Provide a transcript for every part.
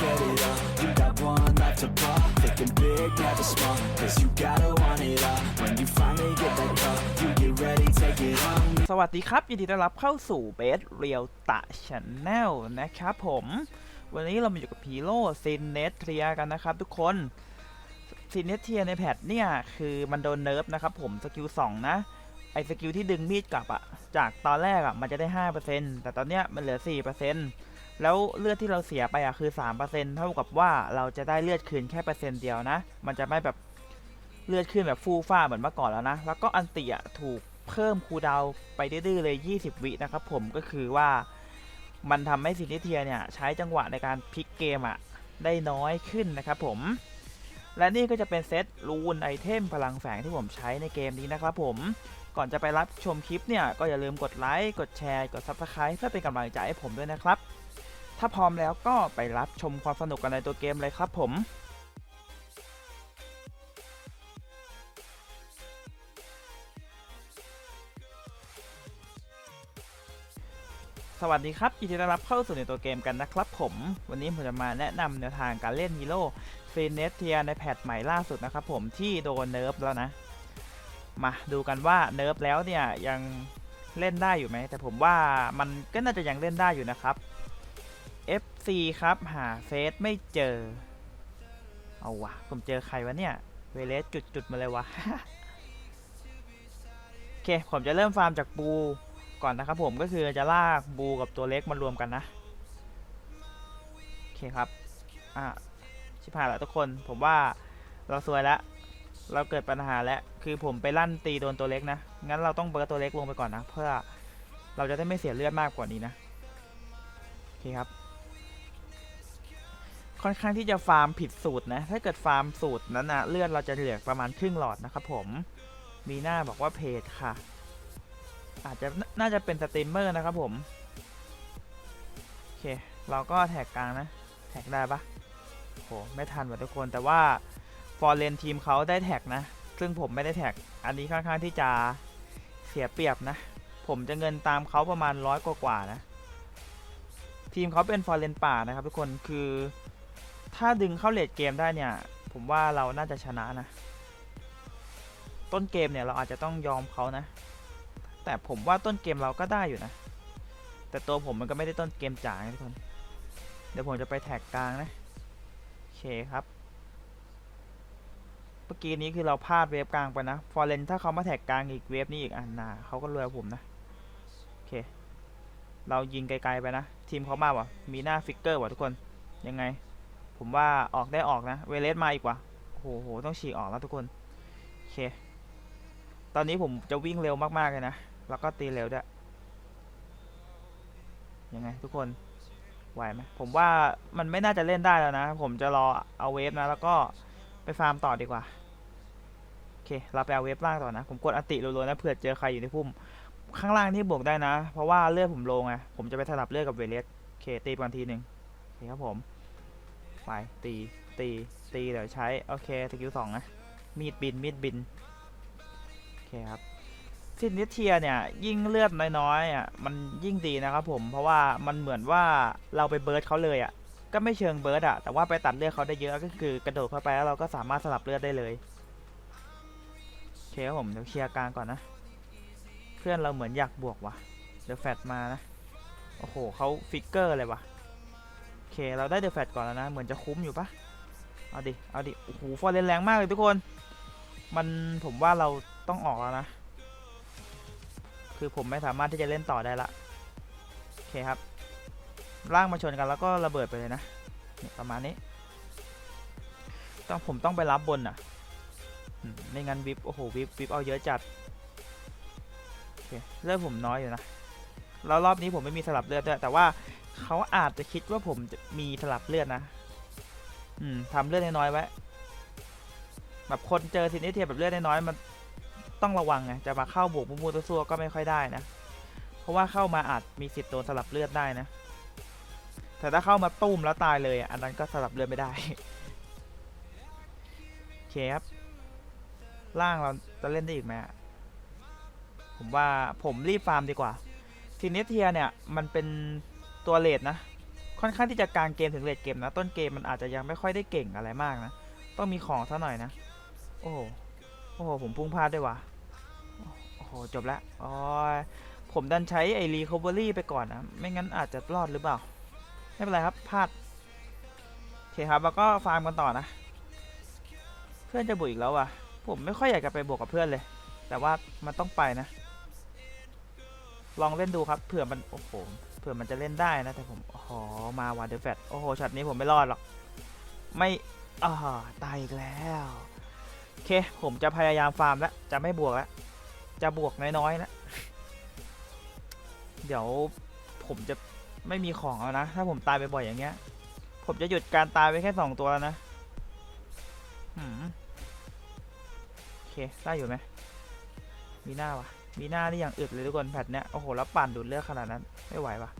get it up. You got one life to ball. Thinking big, never small. Cause you gotta want it all. When you finally get that call, you get ready, take it on. สวัสดีครับ ยินดีต้อนรับเข้าสู่เบสเรียวตะชแนลนะครับผม วันนี้เรามาอยู่กับพีโร่ซินเนสเทียกันนะครับทุกคนซินเนสเทียในแพทเนี่ยคือมันโดนเนิร์ฟนะครับผมสกิล2 นะ ไอสกิลที่ดึงมีดกลับอะจากตอนแรกอะมันจะได้ 5%แต่ตอนเนี้ยมันเหลือ 4% แล้วเลือดที่เราเสียไปอะคือ 3%เท่ากับว่าเราจะได้เลือดคืนแค่เปอร์เซ็นต์เดียวนะ มันจะไม่แบบเลือดขึ้นแบบฟูฟ้าเหมือนเมื่อก่อนแล้วนะ แล้วก็อันติอะถูกเพิ่มคูดาวไปดื้อเลย 20 วินะครับผมก็คือว่ามันทำให้ซินเนเทียเนี่ยใช้จังหวะในการพลิกเกมอะได้น้อยขึ้นนะครับผม และนี่ก็จะเป็นเซตรูนไอเทมพลังแฝงที่ผมใช้ในเกมนี้นะครับผมก่อนจะไปรับชมคลิปเนี่ยก็อย่าลืมกดไลค์ กดแชร์ กด Subscribe เพื่อเป็นกำลังใจให้ผมด้วยนะครับ ถ้าพร้อมแล้วก็ไปรับชมความสนุกกันในตัวเกมเลยครับผมสวัสดีครับยินดีต้อนรับเข้าสู่ในตัวเกมกันนะครับผม วันนี้ผมจะมาแนะนำแนวทางการเล่นฮีโร่ฟีเนสเทียในแพทใหม่ล่าสุดนะครับผมที่โดนเนิร์ฟแล้วนะ มาดูกันว่าเนิร์ฟแล้วเนี่ยยังเล่นได้อยู่ไหม แต่ผมว่ามันก็น่าจะยังเล่นได้อยู่นะครับ FC ครับ หาเฟซไม่เจอ เอาวะ ผมเจอใครวะเนี่ย เวเลสจุดจุดมาเลยวะ โอเค ผมจะเริ่มฟาร์มจากปูก่อนนะครับผมก็คือจะลากบูกับตัวเล็กมารวมกันนะ โอเคครับ อะ ชิบหายแล้วทุกคน ผมว่าเราซวยแล้ว เราเกิดปัญหาแล้ว คือผมไปลั่นตีโดนตัวเล็กนะ งั้นเราต้องเบิร์ตัวเล็กลงไปก่อนนะ เพื่อเราจะได้ไม่เสียเลือดมากกว่านี้นะ โอเคครับ ค่อนข้างที่จะฟาร์มผิดสูตรนะ ถ้าเกิดฟาร์มสูตรนั้นนะเลือดเราจะเหลือประมาณครึ่งหลอดนะครับผมมีหน้าบอกว่าเพจค่ะ อาจจะน่าจะเป็นสตรีมเมอร์นะครับผมโอเคเราก็แท็กกลางนะแท็กได้ปะโหไม่ทันว่ะทุกคนแต่ว่าฟอร์เรนทีมเขาได้แท็กนะ ซึ่งผมไม่ได้แท็ก อันนี้ค่อนข้างที่จะเสียเปรียบนะ ผมจะเงินตามเขาประมาณร้อยกว่าๆนะ ทีมเขาเป็นฟอร์เรนป่านะครับทุกคนคือ ถ้าดึงเข้าเลดเกมได้เนี่ย ผมว่าเราน่าจะชนะนะ ต้นเกมเนี่ยเราอาจจะต้องยอมเขานะ แต่ผมว่าต้นเกมเราก็ได้อยู่นะ แต่ตัวผมมันก็ไม่ได้ต้นเกมจ๋าทุกคน เดี๋ยวผมจะไปแท็กกลางนะ โอเคครับ เมื่อกี้นี้คือเราพลาดเวฟกลางไปนะ ฟอร์เรนถ้าเขามาแท็กกลางอีกเวฟนี้อีกอันนาเขาก็รวยผมนะ โอเค เรายิงไกลๆไปนะ ทีมเขามาวะมีหน้าฟิกเกอร์วะทุกคน ยังไง ผมว่าออกได้ออกนะ เวเลสมาอีกว่ะโอ้โห ต้องฉีกออกแล้วทุกคน โอเค ตอนนี้ผมจะวิ่งเร็วมาก ๆ เลยนะ แล้วก็ตีเร็วด้วย ยังไงทุกคน ไหวไหม ผมว่ามันไม่น่าจะเล่นได้แล้วนะ ผมจะรอเอาเวฟนะ แล้วก็ไปฟาร์มต่อดีกว่า โอเค เราไปเอาเวฟล่างต่อนะ ผมกดอัติรัวๆนะ เผื่อเจอใครอยู่ในพุ่ม ข้างล่างนี่บวกได้นะ เพราะว่าเลือดผมลงไง ผมจะไปสลับเลือดกับเวเลสโอเค ตีก่อนทีหนึ่งโอเคครับผม ไปตีตีตีเดี๋ยวใช้โอเคสกิลสองนะมีดบินมีดบินโอเคครับซินเนเทียเนี่ยยิ่งเลือดน้อยๆอะมันยิ่งดีนะครับผมเพราะว่ามันเหมือนว่าเราไปเบิร์ดเขาเลยอะก็ไม่เชิงเบิร์ดอะแต่ว่าไปตัดเลือดเขาได้เยอะก็คือกระโดดเข้าไปแล้วเราก็สามารถสลับเลือดได้เลยโอเคครับผมเดี๋ยวเคลียร์กลางก่อนนะ เพื่อนเราเหมือนอยากบวกว่ะเดี๋ยวแฟดมานะโอ้โหเขาฟิกเกอร์เลยว่ะ อเคเราได้เดอะแฟดก่อนแล้วนะ เหมือนจะคุ้มอยู่ปะเอาดิ เอาดิ โอ้โห ฟอร์เรนแรงมากเลยทุกคน มันผมว่าเราต้องออกแล้วนะ คือผมไม่สามารถที่จะเล่นต่อได้ละ โอเคครับ ร่างมาชนกันแล้วก็ระเบิดไปเลยนะนี่ประมาณนี้ ต้องผมต้องไปรับบนอะ ไม่งั้นวิปโอ้โหวิปวิปเอาเยอะจัด โอเค เลือดผมน้อยอยู่นะ แล้วรอบนี้ผมไม่มีสลับเลือดด้วยแต่ว่า เขาอาจจะคิดว่าผมจะมีสลับเลือดนะ อืมทำเลือดน้อยๆไว้ แบบคนเจอซินิเทียแบบเลือดน้อยๆมันต้องระวังไง จะมาเข้าบวกมูมูตัวซัวก็ไม่ค่อยได้นะ เพราะว่าเข้ามาอาจมีสิทธิ์โดนสลับเลือดได้นะ แต่ถ้าเข้ามาตุ้มแล้วตายเลยอันนั้นก็สลับเลือดไม่ได้โอเคครับ ล่างเราจะเล่นได้อีกไหมผมว่าผมรีบฟาร์มดีกว่าซินิเทียเนี่ยมันเป็น ตัวเลดนะ ค่อนข้างที่จะกลางเกมถึงเลดเกมนะ ต้นเกมมันอาจจะยังไม่ค่อยได้เก่งอะไรมากนะ ต้องมีของซะหน่อยนะ โอ้โหโอ้โหผมพุ่งพลาดด้วยวะโอ้โหจบแล้วอ๋อผมดันใช้ไอรีคอเวอรี่ไปก่อนนะ ไม่งั้นอาจจะรอดหรือเปล่า ไม่เป็นไรครับพลาดโอเคครับแล้วก็ฟาร์มกันต่อนะ เพื่อนจะบุกอีกแล้วว่ะ ผมไม่ค่อยอยากจะไปบวกกับเพื่อนเลย แต่ว่ามันต้องไปนะ ลองเล่นดูครับเผื่อมันโอ้โห ผื่อมันจะเล่นได้นะแต่ผมอ๋อมาวันเดอร์แฟตโอ้โหช็อตนี้ผมไม่รอดหรอก ไม่อ่าตายอีกแล้วโอเคผมจะพยายามฟาร์มแล้วจะไม่บวกแล้วจะบวกน้อยๆนะเดี๋ยวผมจะไม่มีของแล้วนะ ถ้าผมตายไปบ่อยอย่างเงี้ย ผมจะหยุดการตายไปแค่สองตัวแล้วนะโอเคได้อยู่ไหมมีหน้าวะ มีหน้านี่อย่างอึดเลยทุกคนแพทเนี้ย โอ้โห แล้วปั่นดูดเลือดขนาดนั้น ไม่ไหววะ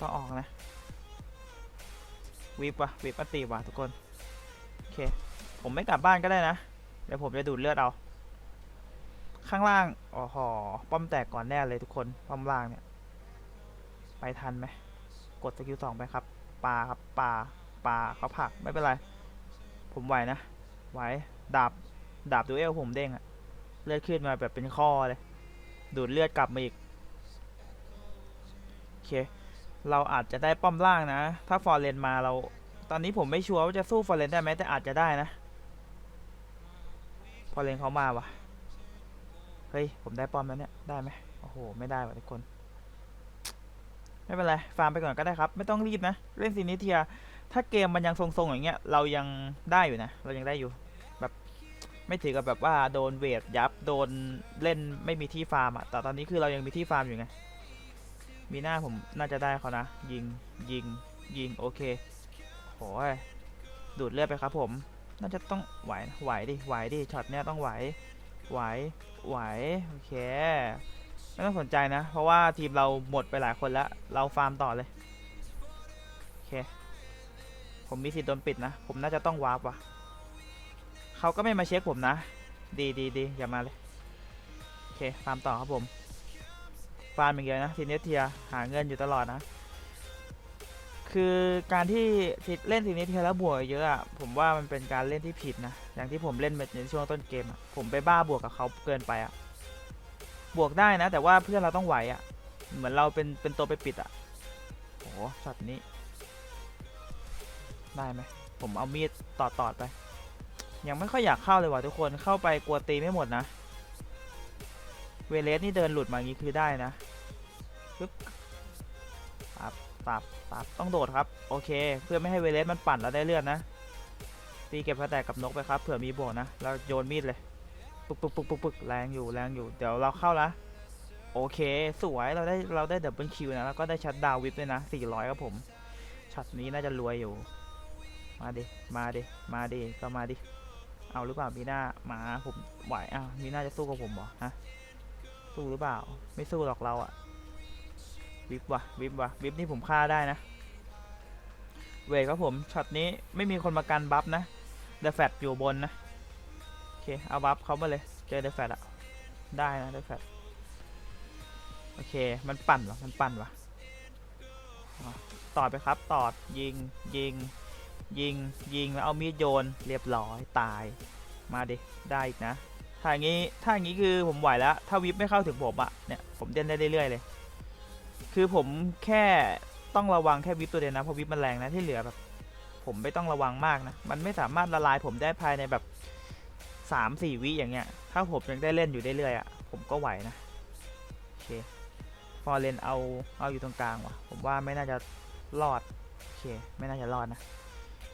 ต้องออกนะ วิบวะวิบอัตีวะทุกคน โอเค ผมไม่กลับบ้านก็ได้นะ เดี๋ยวผมจะดูดเลือดเอา ข้างล่างอ๋อหอป้อมแตกก่อนแน่เลยทุกคน ป้อมล่างเนี่ย ไปทันไหม กดสกิลสองไปครับ ปลาครับ ปลา ปลาเขาผัก ไม่เป็นไร ผมไหวนะ ไหว ดาบ ดาบดูเอลผมเด้งอะ เลือดขึ้นมาแบบเป็นข้อเลย ดูดเลือดกลับมาอีก โอเค เราอาจจะได้ป้อมล่างนะ ถ้าฟอร์เรนมาเรา ตอนนี้ผมไม่ชัวร์ว่าจะสู้ฟอร์เรนได้ไหมแต่อาจจะได้นะ ฟอร์เรนเขามาวะเฮ้ย ผมได้ป้อมแล้วเนี่ย ได้ไหมโอ้โห ไม่ได้ว่ะทุกคน ไม่เป็นไร ฟาร์มไปก่อนก็ได้ครับ ไม่ต้องรีบนะ เล่นซินิเทีย ถ้าเกมมันยังทรงๆอย่างเงี้ย เรายังได้อยู่นะ เรายังได้อยู่ ไม่ถือกับแบบว่าโดนเวทยับโดนเล่นไม่มีที่ฟาร์มอะแต่ตอนนี้คือเรายังมีที่ฟาร์มอยู่ไงมีหน้าผมน่าจะได้เขานะ ยิงยิงยิงโอเคโอ้ยดูดเลือดไปครับผม น่าจะต้องไหวไหวดิไหวดิช็อตเนี้ยต้องไหวไหวไหวโอเคไม่ต้องสนใจนะ เพราะว่าทีมเราหมดไปหลายคนแล้ว เราฟาร์มต่อเลยโอเคผมมีสิทธิ์โดนปิดนะ ผมน่าจะต้องวาร์ปว่ะ เขาก็ไม่มาเช็คผมนะ ดีดีดีอย่ามาเลย โอเคฟาร์มต่อครับผมฟาร์มอย่างเดียวนะทีเนสเทียหาเงินอยู่ตลอดนะ คือการที่เล่นทีเนสเทียแล้วบวกเยอะอะผมว่ามันเป็นการเล่นที่ผิดนะ อย่างที่ผมเล่นในช่วงต้นเกมอะผมไปบ้าบวกกับเขาเกินไปอะบวกได้นะ แต่ว่าเพื่อนเราต้องไหวอะเหมือนเราเป็นเป็นตัวไปปิดอะโอ้โหช็อตนี้ ได้ไหมผมเอามีดตอดตอดไป ยังไม่ค่อยอยากเข้าเลยว่ะทุกคนเข้าไปกลัวตีไม่หมดนะ เวเลสนี่เดินหลุดมางนี้คือได้นะปึ๊บตับตับตับต้องโดดครับ โอเค เพื่อไม่ให้เวเลสมันปั่นแล้วได้เลือดนะ ตีเก็บพระแตกกับนกไปครับเผื่อมีโบนะแล้วโยนมีดเลยปึ๊กปึ๊กปึ๊กปึ๊กแรงอยู่แรงอยู่เดี๋ยวเราเข้าละโอเค สวยเราได้เราได้ดับเบิลคิวนะแล้วก็ได้ชัดดาววิปด้วยนะ 400ครับผมช็อตนี้น่าจะรวยอยู่ มาดิ มาดิ มาดิ ก็มาดิ เอาหรือเปล่ามีหน้าหมาผมไหวอ้าวมีหน้าจะสู้กับผมเหรอฮะสู้หรือเปล่า ไม่สู้หรอกเราอะวิบวะวิบวะวิบนี่ผมฆ่าได้นะ เวทครับผมช็อตนี้ไม่มีคนมากันบัฟนะเดอะแฟตอยู่บนนะโอเคเอาบัฟเขามาเลยเจอเดอะแฟตอะได้นะเดอะแฟตโอเคมันปั่นเหรอมันปั่นวะต่อไปครับต่อยิงยิง ยิงยิงแล้วเอามีดโยนเรียบร้อยตายมาดิได้อีกนะถ้าอย่างนี้ถ้าอย่างนี้คือผมไหวแล้ว ถ้าวิปไม่เข้าถึงผมอะเนี่ยผมเล่นได้เรื่อยๆเลย คือผมแค่ต้องระวังแค่วิปตัวเดียวนะเพราะวิปมันแรงนะที่เหลือแบบ ผมไม่ต้องระวังมากนะมันไม่สามารถละลายผมได้ภายในแบบสามสี่วิอย่างเงี้ย ถ้าผมยังได้เล่นอยู่เรื่อยๆอะผมก็ไหวนะโอเคฟอร์เรนเอาเอาอยู่ตรงกลางว่ะ ผมว่าไม่น่าจะรอดโอเค ไม่น่าจะรอดนะ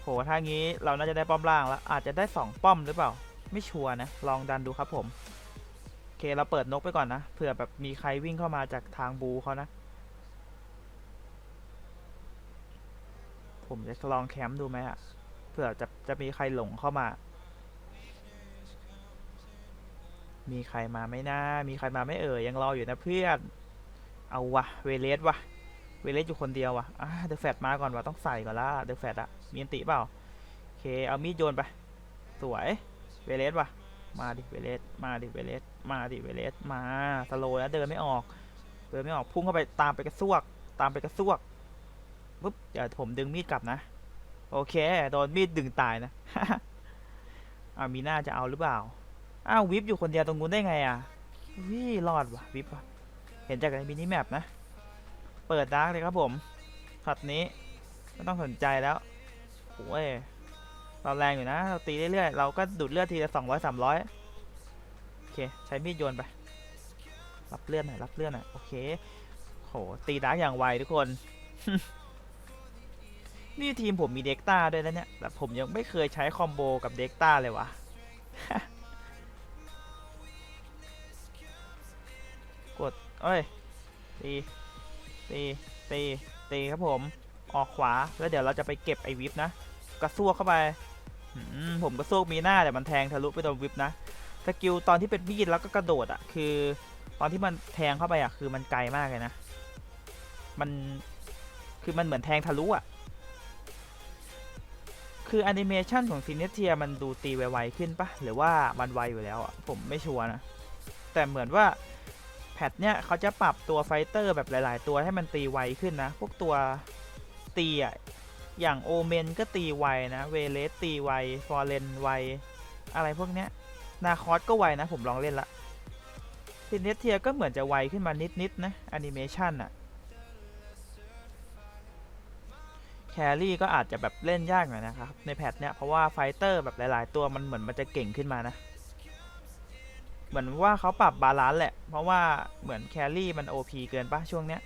โหถ้างี้เราน่าจะได้ป้อมล่างแล้ว อาจจะได้สองป้อมหรือเปล่า ไม่ชัวร์นะ ลองดันดูครับผมโอเคเราเปิดนกไปก่อนนะเผื่อแบบมีใครวิ่งเข้ามาจากทางบูเขานะ ผมจะลองแคมป์ดูไหมอะเผื่อจะจะมีใครหลงเข้ามา มีใครมาไหมนะมีใครมาไม่เอ่ยยังรออยู่นะเพื่อน เอาวะเวเลสวะ เวเลสอยู่คนเดียววะอะเดอะแฟตมาก่อนวะต้องใส่ก่อนละเดอะแฟตอะมีอันติเปล่าโอเคเอามีดโยนไป สวยเวเลสวะมาดิเวเลสมาดิเวเลสมาดิเวเลสมาสโลว์แล้วเดินไม่ออก เดินไม่ออกพุ่งเข้าไปตามไปกระซวก ตามไปกระซวกปุ๊บเดี๋ยวผมดึงมีดกลับนะ โอเคโดนมีดดึงตายนะอ่ามีหน้าจะเอาหรือเปล่าอ้าววิปอยู่คนเดียวตรงนู้นได้ไงอะวิรอดว่ะวิปว่ะเห็นจากในมินิแมปนะ เปิดดาร์กเลยครับผมช็อตนี้ไม่ต้องสนใจแล้วโอ้ยเราแรงอยู่นะ เราตีเรื่อยๆ เราก็ดูดเลือดทีละสองร้อยสามร้อยโอเค ใช้มีดโยนไป รับเลือดหน่อย รับเลือดหน่อย โอเค โห ตีดาร์กอย่างไวทุกคน นี่ทีมผมมีเด็กต้าด้วยนะเนี่ย แต่ผมยังไม่เคยใช้คอมโบกับเด็กต้าเลยวะกด เอ้ย ตี ตีตีตีครับผม ออกขวาแล้วเดี๋ยวเราจะไปเก็บไอ้วิปนะ กระซวกเข้าไปมผมกระซวกมีหน้าแต่มันแทงทะลุไปโดนวิปนะสกิลตอนที่เป็นมีดแล้วก็กระโดดอะคือ ตอนที่มันแทงเข้าไปอะคือมันไกลมากเลยนะ มันคือมันเหมือนแทงทะลุอะคือแอนิเมชันของซีเนเทียมันดูตีไวๆขึ้นปะหรือว่ามันไวอยู่แล้วอะผมไม่ชัวร์นะ แต่เหมือนว่า แพทเนี้ยเขาจะปรับตัวไฟเตอร์แบบหลาย ๆ ตัวให้มันตีไวขึ้นนะ พวกตัวตีอะอย่างโอเมนก็ตีไวนะ เวเลสตีไว ฟอร์เรนไว อะไรพวกเนี้ย นาคอสก็ไวนะ ผมลองเล่นละซินเนสเทียก็เหมือนจะไวขึ้นมานิดๆนะแอนิเมชันอะแครี่ก็อาจจะแบบเล่นยากหน่อยนะครับ ในแพทเนี้ยเพราะว่าไฟเตอร์แบบหลาย ๆ ตัวมันเหมือนมันจะเก่งขึ้นมานะ เหมือนว่าเขาปรับบาลานซ์แหละ เพราะว่าเหมือนแครี่มัน OP เกินปะช่วงเนี้ย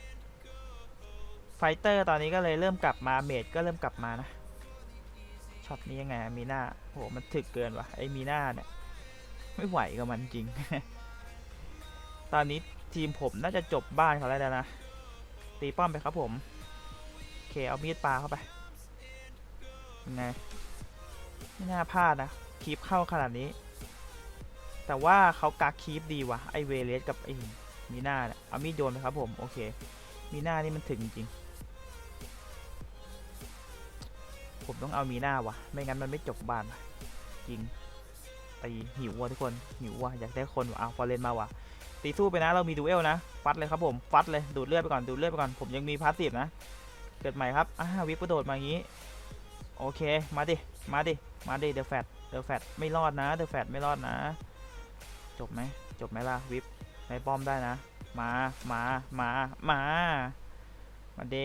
ไฟเตอร์ตอนนี้ก็เลยเริ่มกลับมาเมดก็เริ่มกลับมานะช็อตนี้ยังไงมีหน้าโหมันถึกเกินวะไอ้มีหน้าเนี่ยไม่ไหวกับมันจริง ตอนนี้ทีมผมน่าจะจบบ้านเขาแล้วนะ ตีป้อมไปครับผมโอเคเอามีดปลาเข้าไปยังไงไม่น่าพลาดนะคีปเข้าขนาดนี้ แต่ว่าเขากักคีปดีว่ะไอเวเลสกับไอมีหน้าเนี่ยเอามีดโยนไปครับผมโอเค มีหน้านี่มันถึงจริง ผมต้องเอามีหน้าว่ะ ไม่งั้นมันไม่จบบ้านจริงตีหิวว่ะทุกคนหิวว่ะอยากได้คนว่ะเอาฟอร์เรนมาว่ะตีสู้ไปนะเรามีดูเอลนะฟัดเลยครับผมฟัดเลยดูดเลือดไปก่อนดูดเลือดไปก่อนผมยังมีพาสซีฟนะ เกิดใหม่ครับอ่าวิปกระโดดมาอย่างนี้โอเคมาดิมาดิมาดิเดอะแฟตเดอะแฟตไม่รอดนะเดอะแฟตไม่รอดนะ จบไหมจบไหมล่ะวิปในป้อมได้นะ มามามามามาเด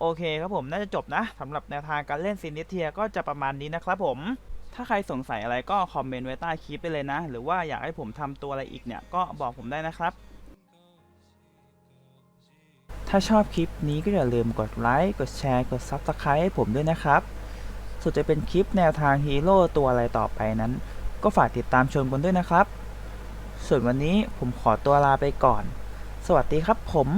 โอเคครับผมน่าจะจบนะสำหรับแนวทางการเล่นซินเนเทียก็จะประมาณนี้นะครับผมถ้าใครสงสัยอะไรก็คอมเมนต์ไว้ใต้คลิปไปเลยนะ หรือว่าอยากให้ผมทำตัวอะไรอีกเนี่ย ก็บอกผมได้นะครับ ถ้าชอบคลิปนี้ก็อย่าลืมกดไลค์ กดแชร์ กด Subscribe ให้ผมด้วยนะครับ ส่วนจะเป็นคลิปแนวทางฮีโร่ตัวอะไรต่อไปนั้น ก็ฝากติดตามชมกันด้วยนะครับ ส่วนวันนี้ผมขอตัวลาไปก่อน สวัสดีครับผม